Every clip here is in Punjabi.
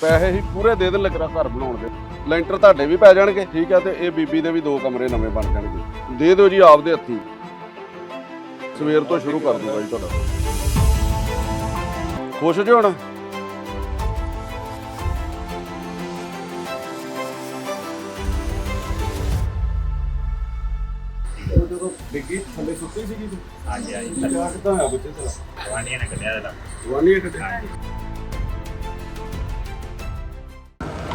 ਪੈਸੇ ਹੀ ਪੂਰੇ ਦੇ ਦੇਣ ਲੱਗਰਾ ਘਰ ਬਣਾਉਣ ਦੇ। ਲੈਂਟਰ ਤੁਹਾਡੇ ਵੀ ਪੈ ਜਾਣਗੇ ਠੀਕ ਹੈ ਤੇ ਇਹ ਬੀਬੀ ਦੇ ਵੀ ਦੋ ਕਮਰੇ ਨਵੇਂ ਬਣ ਜਾਣਗੇ। ਦੇ ਦਿਓ ਜੀ ਆਪਦੇ ਹੱਥੀ। ਸਵੇਰ ਤੋਂ ਸ਼ੁਰੂ ਕਰ ਦੂੰਗਾ ਜੀ ਤੁਹਾਡਾ। ਖੁਸ਼ ਜੀ ਹੁਣ? ਡਿੱਗੀ ਥੱਲੇ ਸੁੱਤੀ ਸੀਗੀ ਤੂੰ। ਹਾਂਜੀ ਹਾਂਜੀ। ਕਿਦਾਂ ਹੋਇਆ ਬੱਚੇ ਤੇਰਾ? ਗਵਾਂਢੀਆਂ ਨੇ ਕੱਢਿਆ ਇਹਦਾ। ਜਵਾਨੀ ਹੈ ਕਿਤੇ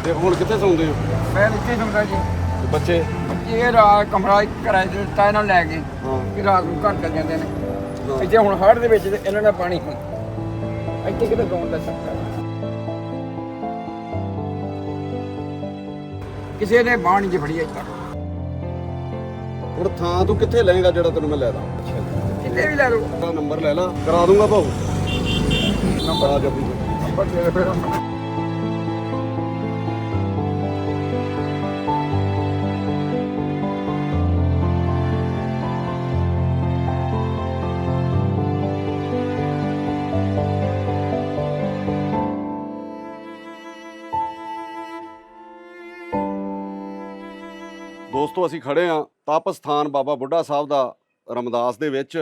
ਤੇ ਹੁਣ ਕਿੱਥੇ ਸੌਂਦੇ ਹੋ? ਮੈਂ ਇੱਥੇ ਹੁੰਦਾ ਜੀ। ਤੇ ਬੱਚੇ? ਇਹ ਰਾਤ ਕਮਰਾ ਇੱਕ ਕਿਰਾਏ ਤੇ ਦਿੱਤਾ ਇਹਨਾਂ ਲੈ ਕੇ ਕਿ ਰਾਤ ਨੂੰ ਘਰ ਚੱਲ ਜਾਂਦੇ ਨੇ। ਇੱਥੇ ਹੁਣ ਹੜ੍ਹ ਦੇ ਵਿੱਚ ਤੇ ਇਹਨਾਂ ਦਾ ਪਾਣੀ ਹੁਣ। ਇੱਥੇ ਕਿਤੇ ਗਾਉਣ ਦਾ ਚੱਕਰ ਕਿਸੇ ਨੇ ਬਾਣ ਨਹੀਂ ਫੜੀ ਅਜੇ ਤੱਕ ਹੁਣ ਥਾਂ ਤੂੰ ਕਿੱਥੇ ਲਏਗਾ ਜਿਹੜਾ ਤੈਨੂੰ ਮੈਂ ਲੈ ਦਾਂ? ਕਿਤੇ ਵੀ ਲੈ ਲਓ। ਨੰਬਰ ਲੈ ਲਾ ਕਰਾ ਦੂੰਗਾ ਭਾਊ। ਨੰਬਰ। ਆ ਜੱਬੀ ਨੰਬਰ ਦੇ ਦੇ ਫਿਰ ਦੋਸਤੋ ਅਸੀਂ ਖੜੇ ਆ ਤਪ ਸਥਾਨ ਬਾਬਾ ਬੁੱਢਾ ਸਾਹਿਬ ਦਾ ਰਮਦਾਸ ਦੇ ਵਿੱਚ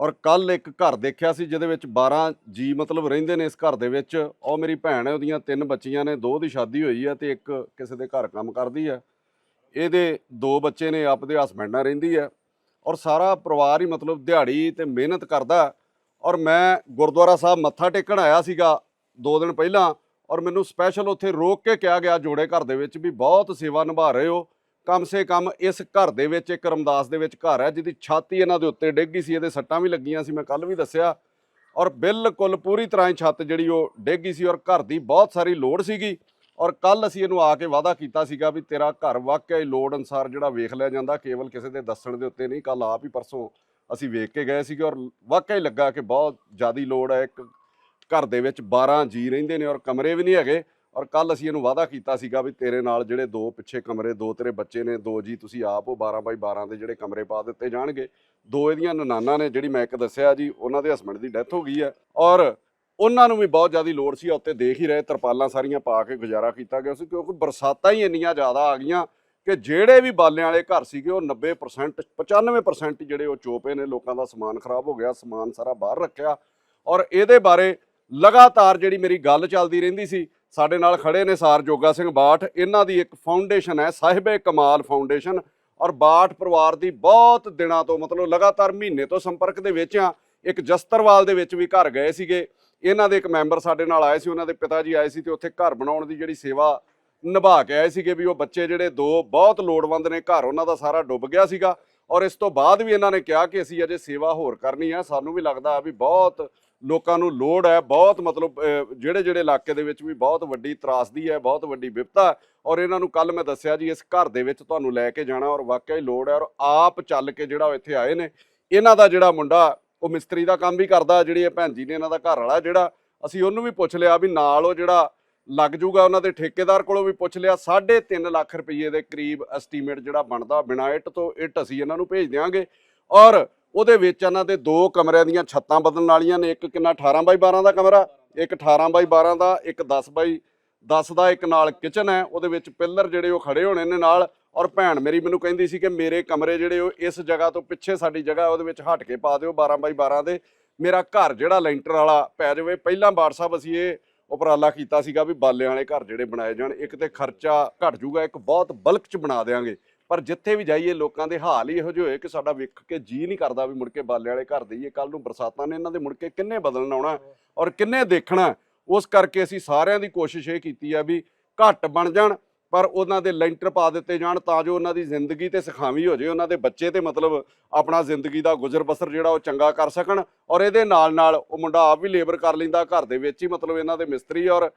ਔਰ ਕੱਲ ਇੱਕ ਘਰ ਦੇਖਿਆ ਸੀ ਜਿਹਦੇ ਵਿੱਚ 12 ਜੀ ਮਤਲਬ ਰਹਿੰਦੇ ਨੇ ਇਸ ਘਰ ਦੇ ਵਿੱਚ। ਉਹ ਮੇਰੀ ਭੈਣ ਹੈ, ਉਹਦੀਆਂ ਤਿੰਨ ਬੱਚੀਆਂ ਨੇ, ਦੋ ਦੀ ਸ਼ਾਦੀ ਹੋਈ ਹੈ ਤੇ ਇੱਕ ਕਿਸੇ ਦੇ ਘਰ ਕੰਮ ਕਰਦੀ ਹੈ। ਇਹਦੇ ਦੋ ਬੱਚੇ ਨੇ, ਆਪਦੇ ਹਸਬੈਂਡ ਨਾਲ ਰਹਿੰਦੀ ਹੈ ਔਰ ਸਾਰਾ ਪਰਿਵਾਰ ਹੀ ਮਤਲਬ ਦਿਹਾੜੀ ਤੇ ਮਿਹਨਤ ਕਰਦਾ ਔਰ ਮੈਂ ਗੁਰਦੁਆਰਾ ਸਾਹਿਬ ਮੱਥਾ ਟੇਕਣ ਆਇਆ ਸੀਗਾ ਦੋ ਦਿਨ ਪਹਿਲਾਂ ਔਰ ਮੈਨੂੰ ਸਪੈਸ਼ਲ ਉੱਥੇ ਰੋਕ ਕੇ ਕਿਹਾ ਗਿਆ ਜੋੜੇ ਘਰ ਦੇ ਵਿੱਚ ਵੀ ਬਹੁਤ ਸੇਵਾ ਨਿਭਾ ਰਹੇ ਹੋ। ਕਮ ਸੇ ਕਮ ਇਸ ਘਰ ਦੇ ਵਿੱਚ, ਇੱਕ ਰਮਦਾਸ ਦੇ ਵਿੱਚ ਘਰ ਹੈ, ਜਿਹਦੀ ਛਾਤੀ ਇਹਨਾਂ ਦੇ ਉੱਤੇ ਡਿੱਗ ਗਈ ਸੀ, ਇਹਦੇ ਸੱਟਾਂ ਵੀ ਲੱਗੀਆਂ ਸੀ, ਮੈਂ ਕੱਲ ਵੀ ਦੱਸਿਆ। ਔਰ ਬਿਲਕੁਲ ਪੂਰੀ ਤਰ੍ਹਾਂ ਹੀ ਛੱਤ ਜਿਹੜੀ ਉਹ ਡਿੱਗ ਗਈ ਸੀ ਔਰ ਘਰ ਦੀ ਬਹੁਤ ਸਾਰੀ ਲੋੜ ਸੀਗੀ। ਔਰ ਕੱਲ ਅਸੀਂ ਇਹਨੂੰ ਆ ਕੇ ਵਾਅਦਾ ਕੀਤਾ ਸੀਗਾ ਵੀ ਤੇਰਾ ਘਰ ਵਾਕਿਆ ਹੀ ਲੋੜ ਅਨਸਾਰ ਜਿਹੜਾ ਵੇਖ ਲਿਆ ਜਾਂਦਾ, ਕੇਵਲ ਕਿਸੇ ਦੇ ਦੱਸਣ ਦੇ ਉੱਤੇ ਨਹੀਂ ਕੱਲ ਆਪ ਹੀ ਪਰਸੋਂ ਅਸੀਂ ਵੇਖ ਕੇ ਗਏ ਸੀਗੇ ਔਰ ਵਾਕਿਆ ਹੀ ਲੱਗਾ ਕਿ ਬਹੁਤ ਜ਼ਿਆਦੀ ਲੋੜ ਹੈ, ਇੱਕ ਘਰ ਦੇ ਵਿੱਚ 12 ਜੀ ਰਹਿੰਦੇ ਨੇ ਔਰ ਕਮਰੇ ਵੀ ਨਹੀਂ ਹੈਗੇ। ਔਰ ਕੱਲ ਅਸੀਂ ਇਹਨੂੰ ਵਾਅਦਾ ਕੀਤਾ ਸੀਗਾ ਵੀ ਤੇਰੇ ਨਾਲ ਜਿਹੜੇ ਦੋ ਪਿੱਛੇ ਕਮਰੇ, ਦੋ ਤੇਰੇ ਬੱਚੇ ਨੇ, ਦੋ ਜੀ ਤੁਸੀਂ ਆਪ ਉਹ 12 ਬਾਈ 12 ਦੇ ਜਿਹੜੇ ਕਮਰੇ ਪਾ ਦਿੱਤੇ ਜਾਣਗੇ। ਦੋ ਇਹਦੀਆਂ ਨਨਾਨਾ ਨੇ ਜਿਹੜੀ ਮੈਂ ਇੱਕ ਦੱਸਿਆ ਜੀ, ਉਹਨਾਂ ਦੇ ਹਸਬੰਡ ਦੀ ਡੈਥ ਹੋ ਗਈ ਹੈ। ਔਰ ਉਹਨਾਂ ਨੂੰ ਵੀ ਬਹੁਤ ਜ਼ਿਆਦਾ ਲੋੜ ਸੀ ਉੱਤੇ ਦੇਖ ਹੀ ਰਹੇ, ਤਰਪਾਲਾਂ ਸਾਰੀਆਂ ਪਾ ਕੇ ਗੁਜ਼ਾਰਾ ਕੀਤਾ ਗਿਆ ਸੀ, ਕਿਉਂਕਿ ਬਰਸਾਤਾਂ ਹੀ ਇੰਨੀਆਂ ਜ਼ਿਆਦਾ ਆ ਗਈਆਂ ਕਿ ਜਿਹੜੇ ਵੀ ਬਾਲਿਆਂ ਵਾਲੇ ਘਰ ਸੀਗੇ, ਉਹ 90% 95% ਜਿਹੜੇ ਉਹ ਚੋਪੇ ਨੇ, ਲੋਕਾਂ ਦਾ ਸਮਾਨ ਖਰਾਬ ਹੋ ਗਿਆ, ਸਮਾਨ ਸਾਰਾ ਬਾਹਰ ਰੱਖਿਆ। ਔਰ ਇਹਦੇ ਬਾਰੇ ਲਗਾਤਾਰ ਜਿਹੜੀ ਮੇਰੀ ਗੱਲ ਚੱਲਦੀ ਰਹਿੰਦੀ ਸੀ ਸਾਡੇ ਨਾਲ ਖੜੇ ਨੇ ਸਾਰ ਜੋਗਾ ਸਿੰਘ ਬਾਠ। ਇਹਨਾਂ ਦੀ ਇੱਕ ਫਾਊਂਡੇਸ਼ਨ ਹੈ, ਸਾਹਿਬੇ ਕਮਾਲ ਫਾਊਂਡੇਸ਼ਨ ਔਰ ਬਾਠ ਪਰਿਵਾਰ ਦੀ ਬਹੁਤ ਦਿਨਾਂ ਤੋਂ ਮਤਲਬ ਲਗਾਤਾਰ ਮਹੀਨੇ ਤੋਂ ਸੰਪਰਕ ਦੇ ਵਿੱਚ ਆ। ਇੱਕ ਜਸਤਰਵਾਲ ਦੇ ਵਿੱਚ ਵੀ ਘਰ ਗਏ ਸੀਗੇ। ਇਹਨਾਂ ਦੇ ਇੱਕ ਮੈਂਬਰ ਸਾਡੇ ਨਾਲ ਆਏ ਸੀ, ਉਹਨਾਂ ਦੇ ਪਿਤਾ ਜੀ ਆਏ ਸੀ ਤੇ ਉੱਥੇ ਘਰ ਬਣਾਉਣ ਦੀ ਜਿਹੜੀ ਸੇਵਾ ਨਿਭਾ ਕੇ ਆਏ ਸੀਗੇ ਵੀ ਉਹ ਬੱਚੇ ਜਿਹੜੇ ਦੋ ਬਹੁਤ ਲੋੜਵੰਦ ਨੇ, ਘਰ ਉਹਨਾਂ ਦਾ ਸਾਰਾ ਡੁੱਬ ਗਿਆ ਸੀਗਾ। ਔਰ ਇਸ ਤੋਂ ਬਾਅਦ ਵੀ ਇਹਨਾਂ ਨੇ ਕਿਹਾ ਕਿ ਅਸੀਂ ਅਜੇ ਸੇਵਾ ਹੋਰ ਕਰਨੀ ਆ। ਸਾਨੂੰ ਵੀ ਲੱਗਦਾ ਵੀ ਬਹੁਤ ਲੋਕਾਂ ਨੂੰ ਲੋੜ ਹੈ, ਬਹੁਤ ਮਤਲਬ ਜਿਹੜੇ ਜਿਹੜੇ ਇਲਾਕੇ ਦੇ ਵਿੱਚ ਵੀ ਬਹੁਤ ਵੱਡੀ ਤਰਾਸਦੀ ਹੈ, ਬਹੁਤ ਵੱਡੀ ਵਿਪਤਾ ਹੈ ਔਰ ਇਹਨਾਂ ਨੂੰ ਕੱਲ ਮੈਂ ਦੱਸਿਆ ਜੀ, ਇਸ ਘਰ ਦੇ ਵਿੱਚ ਤੁਹਾਨੂੰ ਲੈ ਕੇ ਜਾਣਾ ਔਰ ਵਾਕਿਆ ਹੀ ਲੋੜ ਹੈ ਔਰ ਆਪ ਚੱਲ ਕੇ ਜਿਹੜਾ ਉਹ ਇੱਥੇ ਆਏ ਨੇ, ਇਹਨਾਂ ਦਾ ਜਿਹੜਾ ਮੁੰਡਾ, ਉਹ ਮਿਸਤਰੀ ਦਾ ਕੰਮ ਵੀ ਕਰਦਾ, ਜਿਹੜੀ ਇਹ ਭੈਣ ਜੀ ਨੇ ਇਹਨਾਂ ਦਾ ਘਰ ਵਾਲਾ ਜਿਹੜਾ, ਅਸੀਂ ਉਹਨੂੰ ਵੀ ਪੁੱਛ ਲਿਆ ਵੀ ਨਾਲ ਉਹ ਜਿਹੜਾ ਲੱਗ ਜੂਗਾ, ਉਹਨਾਂ ਦੇ ਠੇਕੇਦਾਰ ਕੋਲੋਂ ਵੀ ਪੁੱਛ ਲਿਆ 3.5 ਲੱਖ ਰੁਪਏ ਦੇ ਕਰੀਬ ਐਸਟੀਮੇਟ ਜਿਹੜਾ ਬਣਦਾ, ਬਿਨਾਂ ਇੱਟ ਤੋਂ ਇੱਟ ਅਸੀਂ ਇਹਨਾਂ ਨੂੰ ਭੇਜ ਦਿਆਂਗੇ ਔਰ ਉਹਦੇ ਵਿੱਚ ਇਹਨਾਂ ਦੇ ਦੋ ਕਮਰਿਆਂ ਦੀਆਂ ਛੱਤਾਂ ਬਦਲਣ ਵਾਲੀਆਂ ਨੇ, ਇੱਕ ਕਿੰਨਾ 18 ਬਾਈ 12 ਦਾ ਕਮਰਾ, ਇੱਕ 18 ਬਾਈ 12 ਦਾ, ਇੱਕ 10 ਬਾਈ 10 ਦਾ, ਇੱਕ ਨਾਲ ਕਿਚਨ ਹੈ, ਉਹਦੇ ਵਿੱਚ ਪਿੱਲਰ ਜਿਹੜੇ ਉਹ ਖੜੇ ਹੋਣੇ ਨੇ ਨਾਲ, ਔਰ ਭੈਣ ਮੇਰੀ ਮੈਨੂੰ ਕਹਿੰਦੀ ਸੀ ਕਿ ਮੇਰੇ ਕਮਰੇ ਜਿਹੜੇ ਉਹ ਇਸ ਜਗ੍ਹਾ ਤੋਂ ਪਿੱਛੇ ਸਾਡੀ ਜਗ੍ਹਾ, ਉਹਦੇ ਵਿੱਚ ਹਟ ਕੇ ਪਾ ਦਿਓ 12 ਬਾਈ 12 ਦੇ। ਮੇਰਾ ਘਰ ਜਿਹੜਾ ਲੈਂਟਰ ਵਾਲਾ ਪੈ ਜਾਵੇ, ਪਹਿਲਾਂ ਬਾੜ ਸਾਹਿਬ ਅਸੀਂ ਇਹ ਉਪਰਾਲਾ ਕੀਤਾ ਸੀਗਾ ਵੀ ਬਾਲਿਆਂ ਵਾਲੇ ਘਰ ਜਿਹੜੇ ਬਣਾਏ ਜਾਣ, ਇੱਕ ਤੇ ਖਰਚਾ ਘਟ ਜੂਗਾ ਇੱਕ ਬਹੁਤ ਬਲਕ ਚ ਬਣਾ ਦੇਾਂਗੇ ਪਰ ਜਿੱਥੇ ਵੀ ਜਾਈਏ, ਲੋਕਾਂ ਦੇ ਹਾਲ ਹੀ ਇਹੋ ਜਿਹੇ ਹੋਏ ਕਿ ਸਾਡਾ ਵੇਖ ਕੇ ਜੀ ਨਹੀਂ ਕਰਦਾ ਵੀ ਮੁੜ ਕੇ ਬਾਲੇ ਵਾਲੇ ਘਰ ਦੇਈਏ। ਕੱਲ ਨੂੰ ਬਰਸਾਤਾਂ ਨੇ ਇਹਨਾਂ ਦੇ ਮੁੜ ਕੇ ਕਿੰਨੇ ਬਦਲਣ ਆਉਣਾ ਔਰ ਕਿੰਨੇ ਦੇਖਣਾ ਉਸ ਕਰਕੇ ਅਸੀਂ ਸਾਰਿਆਂ ਦੀ ਕੋਸ਼ਿਸ਼ ਇਹ ਕੀਤੀ ਆ ਵੀ ਘੱਟ ਬਣ ਜਾਣ, ਪਰ ਉਹਨਾਂ ਦੇ ਲੈਂਟਰ ਪਾ ਦਿੱਤੇ ਜਾਣ ਤਾਂ ਜੋ ਉਹਨਾਂ ਦੀ ਜ਼ਿੰਦਗੀ ਤੇ ਸਖਾਵੀ ਹੋ ਜੇ ਉਹਨਾਂ ਦੇ ਬੱਚੇ ਤੇ ਮਤਲਬ ਆਪਣਾ ਜ਼ਿੰਦਗੀ ਦਾ ਗੁਜ਼ਰ ਬਸਰ ਜਿਹੜਾ ਉਹ ਚੰਗਾ ਕਰ ਸਕਣ ਔਰ ਇਹਦੇ ਨਾਲ ਨਾਲ ਉਹ ਮੁੰਡਾ ਆਪ ਵੀ ਲੇਬਰ ਕਰ ਲੈਂਦਾ, ਘਰ ਦੇ ਵਿੱਚ ਹੀ ਮਤਲਬ ਇਹਨਾਂ ਦੇ ਮਿਸਤਰੀ ਔਰ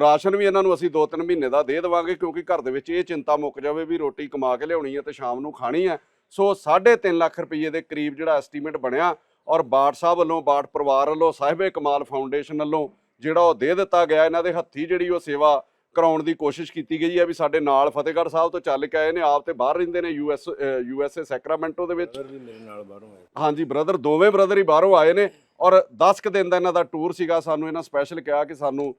ਰਾਸ਼ਨ ਵੀ ਇਹਨਾਂ ਨੂੰ ਅਸੀਂ 2-3 ਮਹੀਨੇ ਦਾ ਦੇ ਦੇਵਾਂਗੇ ਕਿਉਂਕਿ ਘਰ ਦੇ ਵਿੱਚ ਇਹ ਚਿੰਤਾ ਮੁੱਕ ਜਾਵੇ ਵੀ ਰੋਟੀ ਕਮਾ ਕੇ ਲਿਆਉਣੀ ਹੈ ਤੇ ਸ਼ਾਮ ਨੂੰ ਖਾਣੀ ਹੈ। ਸੋ 3.5 ਲੱਖ ਰੁਪਏ ਦੇ ਕਰੀਬ ਜਿਹੜਾ ਐਸਟੀਮੇਟ ਬਣਿਆ ਔਰ ਬਾਟ ਸਾਹਿਬ ਵੱਲੋਂ ਬਾਟ ਪਰਿਵਾਰ ਵੱਲੋਂ ਸਾਹਿਬੇ ਕਮਾਲ ਫਾਊਂਡੇਸ਼ਨ ਵੱਲੋਂ ਜਿਹੜਾ ਉਹ ਦੇ ਦਿੱਤਾ ਗਿਆ ਇਹਨਾਂ ਦੇ ਹੱਥੀ ਜਿਹੜੀ ਉਹ ਸੇਵਾ ਕਰਾਉਣ ਦੀ ਕੋਸ਼ਿਸ਼ ਕੀਤੀ ਗਈ ਹੈ ਵੀ ਸਾਡੇ ਨਾਲ ਫਤਿਹਗੜ੍ਹ ਸਾਹਿਬ ਤੋਂ ਚੱਲ ਕੇ ਆਏ ਨੇ ਆਪ ਤੇ ਬਾਹਰ ਰਹਿੰਦੇ ਨੇ ਯੂਐਸ ਯੂਐਸਏ ਸੈਕਰਾਮੈਂਟੋ ਦੇ ਵਿੱਚ। ਵੀ ਮੇਰੇ ਨਾਲ ਬਾਹਰੋਂ ਆਏ। ਹਾਂਜੀ ਬ੍ਰਦਰ ਦੋਵੇਂ ਬ੍ਰਦਰ ਹੀ ਬਾਹਰੋਂ ਆਏ ਨੇ ਔਰ 10 ਕੁ ਦਿਨ ਦਾ ਇਹਨਾਂ ਦਾ ਟੂਰ ਸੀਗਾ ਸਾਨੂੰ ਇਹਨਾਂ ਸਪੈਸ਼ਲ ਕਿਹਾ ਕਿ ਸਾਨੂੰ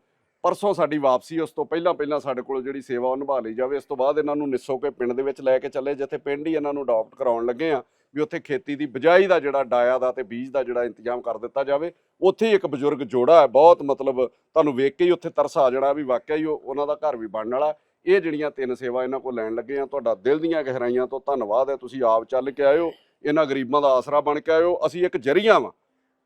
ਪਰਸੋਂ ਸਾਡੀ ਵਾਪਸੀ, ਉਸ ਤੋਂ ਪਹਿਲਾਂ ਪਹਿਲਾਂ ਸਾਡੇ ਕੋਲ ਜਿਹੜੀ ਸੇਵਾ ਉਹ ਨਿਭਾ ਲਈ ਜਾਵੇ ਇਸ ਤੋਂ ਬਾਅਦ ਇਹਨਾਂ ਨੂੰ ਨਿੱਸੋ ਕੇ ਪਿੰਡ ਦੇ ਵਿੱਚ ਲੈ ਕੇ ਚੱਲੇ, ਜਿੱਥੇ ਪਿੰਡ ਹੀ ਇਹਨਾਂ ਨੂੰ ਅਡਾਪਟ ਕਰਾਉਣ ਲੱਗੇ ਆ ਵੀ ਉੱਥੇ ਖੇਤੀ ਦੀ ਬਿਜਾਈ ਦਾ ਜਿਹੜਾ ਡਾਇਆ ਦਾ ਤੇ ਬੀਜ ਦਾ ਜਿਹੜਾ ਇੰਤਜ਼ਾਮ ਕਰ ਦਿੱਤਾ ਜਾਵੇ। ਉੱਥੇ ਹੀ ਇੱਕ ਬਜ਼ੁਰਗ ਜੋੜਾ ਹੈ, ਬਹੁਤ ਮਤਲਬ ਤੁਹਾਨੂੰ ਵੇਖ ਕੇ ਹੀ ਉੱਥੇ ਤਰਸ ਆ ਜਾਣਾ ਵੀ ਵਾਕਿਆ ਹੀ ਉਹਨਾਂ ਦਾ ਘਰ ਵੀ ਬਣਨ ਵਾਲਾ। ਇਹ ਜਿਹੜੀਆਂ ਤਿੰਨ ਸੇਵਾ ਇਹਨਾਂ ਕੋਲ ਲੈਣ ਲੱਗੇ ਆ ਤੁਹਾਡਾ ਦਿਲ ਦੀਆਂ ਗਹਿਰਾਈਆਂ ਤੋਂ ਧੰਨਵਾਦ ਹੈ, ਤੁਸੀਂ ਆਪ ਚੱਲ ਕੇ ਆਇਓ, ਇਹਨਾਂ ਗਰੀਬਾਂ ਦਾ ਆਸਰਾ ਬਣ ਕੇ ਆਇਓ, ਅਸੀਂ ਇੱਕ ਜਰੀਆ ਵਾਂ।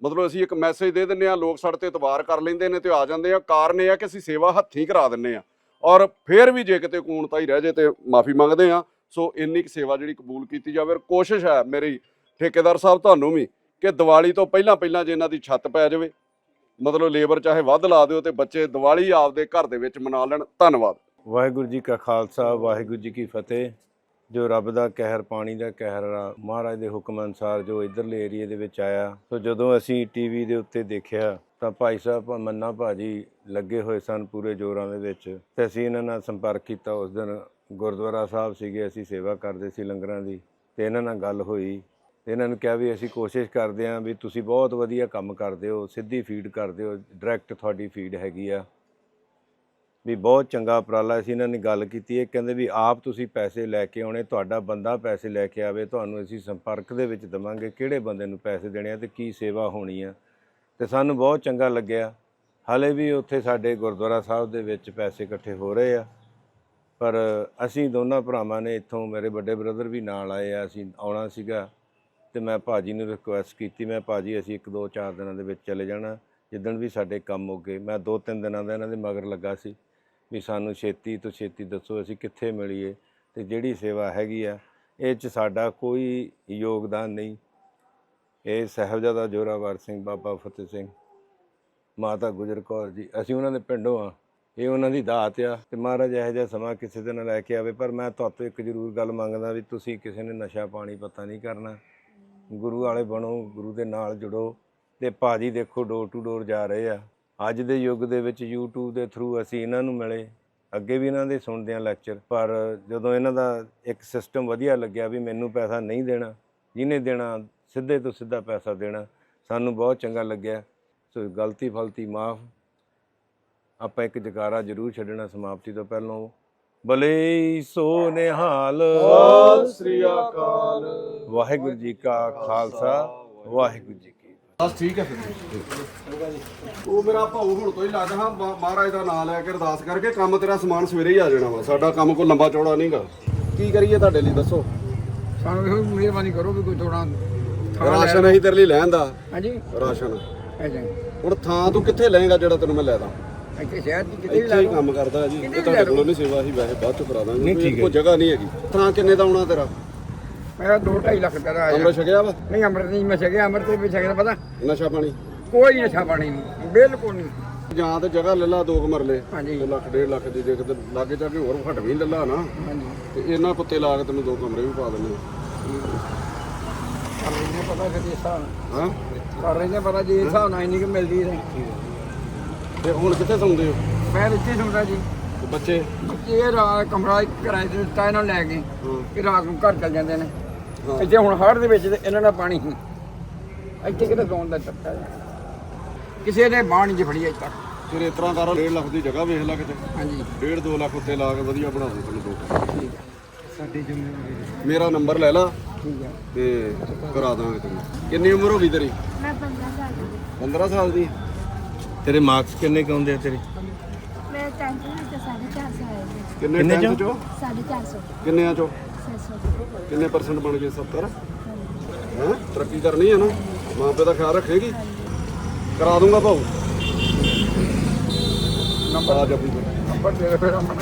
ਮਤਲਬ ਅਸੀਂ ਇੱਕ ਮੈਸੇਜ ਦੇ ਦਿੰਨੇ ਆ ਲੋਕ ਸਾਡੇ ਤੇ ਇਤਵਾਰ ਕਰ ਲੈਂਦੇ ਨੇ ਤੇ ਆ ਜਾਂਦੇ ਆ। ਕਾਰਨ ਇਹ ਆ ਕਿ ਅਸੀਂ ਸੇਵਾ ਹੱਥੀਂ ਕਰਾ ਦਿੰਨੇ ਆ ਔਰ ਫਿਰ ਵੀ ਜੇ ਕਿਤੇ ਕੂਣਤਾ ਹੀ ਰਹਿ ਜੇ ਤੇ ਮਾਫੀ ਮੰਗਦੇ ਆ ਸੋ ਇੰਨੀ ਕੁ ਸੇਵਾ ਜਿਹੜੀ ਕਬੂਲ ਕੀਤੀ ਜਾਵੇ ਔਰ ਕੋਸ਼ਿਸ਼ ਹੈ ਮੇਰੀ ਠੇਕੇਦਾਰ ਸਾਹਿਬ ਤੁਹਾਨੂੰ ਵੀ ਕਿ ਦੀਵਾਲੀ ਤੋਂ ਪਹਿਲਾਂ ਪਹਿਲਾਂ ਜੇ ਇਹਨਾਂ ਦੀ ਛੱਤ ਪੈ ਜਾਵੇ, ਮਤਲਬ ਲੇਬਰ ਚਾਹੇ ਵੱਧ ਲਾ ਦਿਓ ਤੇ ਬੱਚੇ ਦੀਵਾਲੀ ਆਪਦੇ ਘਰ ਦੇ ਵਿੱਚ ਮਨਾ ਲੈਣ। ਧੰਨਵਾਦ। ਵਾਹਿਗੁਰੂ ਜੀ ਕਾ ਖਾਲਸਾ, ਵਾਹਿਗੁਰੂ ਜੀ ਕੀ ਫਤਿਹ। ਜੋ ਰੱਬ ਦਾ ਕਹਿਰ ਪਾਣੀ ਦਾ ਕਹਿਰ ਆ, ਮਹਾਰਾਜ ਦੇ ਹੁਕਮ ਅਨੁਸਾਰ ਜੋ ਇਧਰਲੇ ਏਰੀਏ ਦੇ ਵਿੱਚ ਆਇਆ। ਸੋ ਜਦੋਂ ਅਸੀਂ ਟੀਵੀ ਦੇ ਉੱਤੇ ਦੇਖਿਆ ਤਾਂ ਭਾਈ ਸਾਹਿਬ ਮੰਨਾ ਭਾਜੀ ਲੱਗੇ ਹੋਏ ਸਨ ਪੂਰੇ ਜੋਰਾਂ ਦੇ ਵਿੱਚ। ਤੇ ਅਸੀਂ ਇਹਨਾਂ ਨਾਲ ਸੰਪਰਕ ਕੀਤਾ। ਉਸ ਦਿਨ ਗੁਰਦੁਆਰਾ ਸਾਹਿਬ ਸੀਗੇ ਅਸੀਂ ਸੇਵਾ ਕਰਦੇ ਸੀ ਲੰਗਰਾਂ ਦੀ ਤੇ ਇਹਨਾਂ ਨਾਲ ਗੱਲ ਹੋਈ। ਇਹਨਾਂ ਨੂੰ ਕਿਹਾ ਵੀ ਅਸੀਂ ਕੋਸ਼ਿਸ਼ ਕਰਦੇ ਹਾਂ ਵੀ ਤੁਸੀਂ ਬਹੁਤ ਵਧੀਆ ਕੰਮ ਕਰਦੇ ਹੋ ਸਿੱਧੀ ਫੀਡ ਕਰਦੇ ਹੋ ਡਾਇਰੈਕਟ ਤੁਹਾਡੀ ਫੀਡ ਹੈਗੀ ਆ। ਵੀ ਬਹੁਤ ਚੰਗਾ ਉਪਰਾਲਾ ਸੀ, ਇਹਨਾਂ ਨੇ ਗੱਲ ਕੀਤੀ, ਇਹ ਕਹਿੰਦੇ ਵੀ ਆਪ ਤੁਸੀਂ ਪੈਸੇ ਲੈ ਕੇ ਆਉਣੇ, ਤੁਹਾਡਾ ਬੰਦਾ ਪੈਸੇ ਲੈ ਕੇ ਆਵੇ, ਤੁਹਾਨੂੰ ਅਸੀਂ ਸੰਪਰਕ ਦੇ ਵਿੱਚ ਦਵਾਂਗੇ, ਕਿਹੜੇ ਬੰਦੇ ਨੂੰ ਪੈਸੇ ਦੇਣੇ ਆ ਤੇ ਕੀ ਸੇਵਾ ਹੋਣੀ ਆ। ਤੇ ਸਾਨੂੰ ਬਹੁਤ ਚੰਗਾ ਲੱਗਿਆ। ਹਾਲੇ ਵੀ ਉੱਥੇ ਸਾਡੇ ਗੁਰਦੁਆਰਾ ਸਾਹਿਬ ਦੇ ਵਿੱਚ ਪੈਸੇ ਇਕੱਠੇ ਹੋ ਰਹੇ ਆ। ਪਰ ਅਸੀਂ ਦੋਨਾਂ ਭਰਾਵਾਂ ਨੇ ਇੱਥੋਂ ਮੇਰੇ ਵੱਡੇ ਬ੍ਰਦਰ ਵੀ ਨਾਲ ਆਏ ਆ, ਅਸੀਂ ਆਉਣਾ ਸੀਗਾ ਤੇ ਮੈਂ ਭਾਜੀ ਨੂੰ ਰਿਕੁਐਸਟ ਕੀਤੀ, ਮੈਂ ਭਾਜੀ ਅਸੀਂ ਇੱਕ ਦੋ ਚਾਰ ਦਿਨਾਂ ਦੇ ਵਿੱਚ ਚਲੇ ਜਾਣਾ, ਜਿੱਦਣ ਵੀ ਸਾਡੇ ਕੰਮ ਹੋ ਗਏ, ਮੈਂ ਦੋ ਤਿੰਨ ਦਿਨਾਂ ਦਾ ਇਹਨਾਂ ਦੇ ਮਗਰ ਲੱਗਾ ਸੀ। ਵੀ ਸਾਨੂੰ ਛੇਤੀ ਤੋਂ ਛੇਤੀ ਦੱਸੋ ਅਸੀਂ ਕਿੱਥੇ ਮਿਲੀਏ ਤੇ ਜਿਹੜੀ ਸੇਵਾ ਹੈਗੀ ਆ, ਇਹ 'ਚ ਸਾਡਾ ਕੋਈ ਯੋਗਦਾਨ ਨਹੀਂ। ਇਹ ਸਾਹਿਬਜ਼ਾਦਾ ਜੋਰਾਵਰ ਸਿੰਘ, ਬਾਬਾ ਫਤਿਹ ਸਿੰਘ, ਮਾਤਾ ਗੁਜਰ ਕੌਰ ਜੀ, ਅਸੀਂ ਉਹਨਾਂ ਦੇ ਪਿੰਡੋਂ ਆ। ਇਹ ਉਹਨਾਂ ਦੀ ਦਾਤ ਆ ਤੇ ਮਹਾਰਾਜ ਇਹੋ ਜਿਹਾ ਸਮਾਂ ਕਿਸੇ ਦਿਨ ਲੈ ਕੇ ਆਵੇ, ਪਰ ਮੈਂ ਤੁਹਾਤੋਂ ਇੱਕ ਜ਼ਰੂਰ ਗੱਲ ਮੰਗਦਾ ਵੀ ਤੁਸੀਂ ਕਿਸੇ ਨੇ ਨਸ਼ਾ ਪਾਣੀ ਪਤਾ ਨਹੀਂ ਕਰਨਾ। ਗੁਰੂ ਵਾਲੇ ਬਣੋ, ਗੁਰੂ ਦੇ ਨਾਲ ਜੁੜੋ ਤੇ ਭਾਜੀ ਦੇਖੋ ਡੋਰ ਟੂ ਡੋਰ ਜਾ ਰਹੇ ਆ। ਅੱਜ ਦੇ ਯੁੱਗ ਦੇ ਵਿੱਚ YouTube ਦੇ ਥਰੂ ਅਸੀਂ ਇਹਨਾਂ ਨੂੰ ਮਿਲੇ। ਅੱਗੇ ਵੀ ਇਹਨਾਂ ਦੇ ਸੁਣਦੇ ਆ ਲੈਕਚਰ ਪਰ ਜਦੋਂ ਇਹਨਾਂ ਦਾ ਇੱਕ ਸਿਸਟਮ ਵਧੀਆ ਲੱਗਿਆ ਵੀ ਮੈਨੂੰ ਪੈਸਾ ਨਹੀਂ ਦੇਣਾ ਜਿਹਨੇ ਦੇਣਾ ਸਿੱਧੇ ਤੋਂ ਸਿੱਧਾ ਪੈਸਾ ਦੇਣਾ ਸਾਨੂੰ ਬਹੁਤ ਚੰਗਾ ਲੱਗਿਆ। ਸੋ ਗਲਤੀ ਫਲਤੀ ਮਾਫ। ਆਪਾਂ ਇੱਕ ਜਕਾਰਾ ਜ਼ਰੂਰ ਛੱਡਣਾ ਸਮਾਪਤੀ ਤੋਂ ਪਹਿਲਾਂ। ਭਲੇ ਸੋ ਨਿਹਾਲ ਸਤਿ ਸ੍ਰੀ ਅਕਾਲ। ਵਾਹਿਗੁਰੂ ਜੀ ਕਾ ਖਾਲਸਾ। ਵਾਹਿਗੁਰੂ ਜੀ ਬਸ ਠੀਕ ਹੈ ਫਿਰ। ਉਹ ਮੇਰਾ ਭਾਊ ਹੁਣ ਤੋਂ ਹੀ ਲੱਗ ਹਾਂ ਮਹਾਰਾਜ ਦਾ ਨਾਮ ਲੈ ਕੇ ਅਰਦਾਸ ਕਰਕੇ ਕੰਮ ਤੇਰਾ ਸਮਾਨ ਸਵੇਰੇ ਹੀ ਆ ਜਾਣਾ ਵਾ। ਸਾਡਾ ਕੰਮ ਕੋਈ ਲੰਬਾ ਚੌੜਾ ਨਹੀਂਗਾ ਕੀ ਕਰੀਏ ਤੁਹਾਡੇ ਲਈ ਦੱਸੋ? ਸਾਨੂੰ ਇਹੋ ਮਿਹਰਬਾਨੀ ਕਰੋ ਵੀ ਕੋਈ ਥੋੜਾ ਰਾਸ਼ਨ ਅਸੀਂ ਤੇਰੇ ਲਈ ਲੈਣ ਦਾ। ਹਾਂਜੀ। ਰਾਸ਼ਨ। ਹੁਣ ਥਾਂ ਤੂੰ ਕਿੱਥੇ ਲਏਗਾ ਜਿਹੜਾ ਤੈਨੂੰ ਮੈਂ ਲੈ ਦਾਂ? ਇੱਥੇ ਸ਼ਹਿਰ ਦੀ ਕਿਤੇ ਵੀ ਲਾ ਕੰਮ ਕਰਦਾ ਜੀ। ਤੁਹਾਡੇ। ਕੋਲੋਂ ਨਹੀਂ ਸੇਵਾ ਅਸੀਂ ਵੈਸੇ ਬਾਅਦ ਚ ਕਰਾ ਦਾਂਗੇ। ਕੋਈ ਜਗ੍ਹਾ ਨਹੀਂ ਹੈਗੀ। ਥਾਂ ਕਿੰਨੇ ਦਾ ਆਉਣਾ ਤੇਰਾ? ਮੇਰਾ 2.5 ਲੱਖ ਦਾ ਆਇਆ ਅੰਮ੍ਰਿਤ ਛਕਿਆ ਵਾ? ਨਹੀਂ ਅੰਮ੍ਰਿਤ ਨਹੀਂ ਮੈਂ ਛਕਿਆ ਅੰਮ੍ਰਿਤ ਤੇ ਵੀ ਛਕਿਆ ਪਤਾ? ਨਸ਼ਾ ਪਾਣੀ? ਕੋਈ ਨਸ਼ਾ ਪਾਣੀ ਨਹੀਂ ਬਿਲਕੁਲ ਨਹੀਂ। ਜਾਂ ਤੇ ਜਗ੍ਹਾ ਲੈ ਲਾ ਦੋ ਕੁ ਮਰਲੇ। ਹਾਂਜੀ। ਦੋ ਲੱਖ ਡੇਢ ਲੱਖ ਦੀ ਜੇ ਕਿਤੇ ਲਾਗੇ ਜਾ ਕੇ ਹੋਰ ਫਟ ਵੀ ਲੈ ਲਾ ਨਾ। ਹਾਂਜੀ। ਤੇ ਇਹਨਾਂ ਕੁੱਤੇ ਲਾ ਕੇ ਤੈਨੂੰ ਦੋ ਕਮਰੇ ਵੀ ਪਾ ਦਿੰਦੇ ਕਰ ਰਹੇ ਨੇ ਪਤਾ ਕਿ ਹਿਸਾਬ ਹਾਂ? ਕਰ ਰਹੇ ਨੇ ਪਤਾ ਜੀ ਇਸ ਹਿਸਾਬ ਨਾਲ ਇੰਨੀ ਕਿ ਮਿਲਦੀ ਹੈ ਤੇ ਹੁਣ ਕਿੱਥੇ ਸੌਂਦੇ ਹੋ? ਮੈਂ ਇੱਥੇ ਸੁਣਦਾ ਜੀ। ਤੇ ਬੱਚੇ? ਇਹ ਕਮਰਾ ਇੱਕ ਕਿਰਾਏ ਤੇ ਦਿੱਤਾ ਇਹਨਾਂ ਨੂੰ ਲੈ ਕੇ। ਹਾਂ। ਕਿ ਰਾਤ ਨੂੰ ਘਰ ਚਲ ਜਾਂਦੇ ਨੇ। ਇੱਥੇ ਹੁਣ ਹੜ੍ਹ ਦੇ ਵਿੱਚ ਤੇ ਇਹਨਾਂ ਦਾ ਪਾਣੀ ਸੀ ਇੱਥੇ ਕਿਤੇ ਸੌਣ ਦਾ ਹੈ ਕਿਸੇ ਨੇ ਬਾਂਹ ਨਹੀਂ ਜੀ ਫੜੀ ਅਜੇ ਤੱਕ। ਫਿਰ ਇਸ ਤਰ੍ਹਾਂ ਕਰ 1.5 ਲੱਖ ਦੀ ਜਗ੍ਹਾ ਵੇਖ ਲੈ ਕਿਤੇ। ਹਾਂਜੀ। 1.5 2 ਲੱਖ ਉੱਤੇ ਲਾ ਕੇ ਵਧੀਆ ਬਣਾ ਦੇ ਤੈਨੂੰ ਦੋ ਠੀਕ ਹੈ ਸਾਡੀ ਜ਼ਿੰਮੇਵਾਰੀ ਮੇਰਾ ਨੰਬਰ ਲੈ ਲਾ। ਠੀਕ ਹੈ ਤੇ ਕਰਾ ਦਾਂਗੇ ਤੈਨੂੰ। ਕਿੰਨੀ ਉਮਰ ਹੋ ਗਈ ਤੇਰੀ? ਮੈਂ 15 ਸਾਲ ਦੀ। 15 ਸਾਲ ਦੀ। ਤੇਰੇ ਮਾਰਕਸ ਕਿੰਨੇ ਕੁ ਆਉਂਦੇ ਆ ਤੇਰੇ? ਮੈਂ 10th ਵਿੱਚ 450 ਆਏ ਨੇ। ਕਿੰਨੇ ਟਾਈਮ ਚੋਂ? ਚੋਂ? 450 ਕਿੰਨਿਆਂ ਚੋਂ? 600 ਕਿੰਨੇ ਪਰਸੈਂਟ ਬਣ ਗਏ 70 ਹੈ? ਤਰੱਕੀ ਕਰਨੀ ਹੈ ਨਾ। ਮਾਂ ਪਿਓ ਦਾ ਖਿਆਲ ਰੱਖੇਗੀ। ਕਰਾ ਦੂੰਗਾ ਭਾਊ। ਨੰਬਰ ਆ ਜਾ ਵੀ ਨੰਬਰ ਦੇ ਦੇ ਫਿਰ ਅਮਨ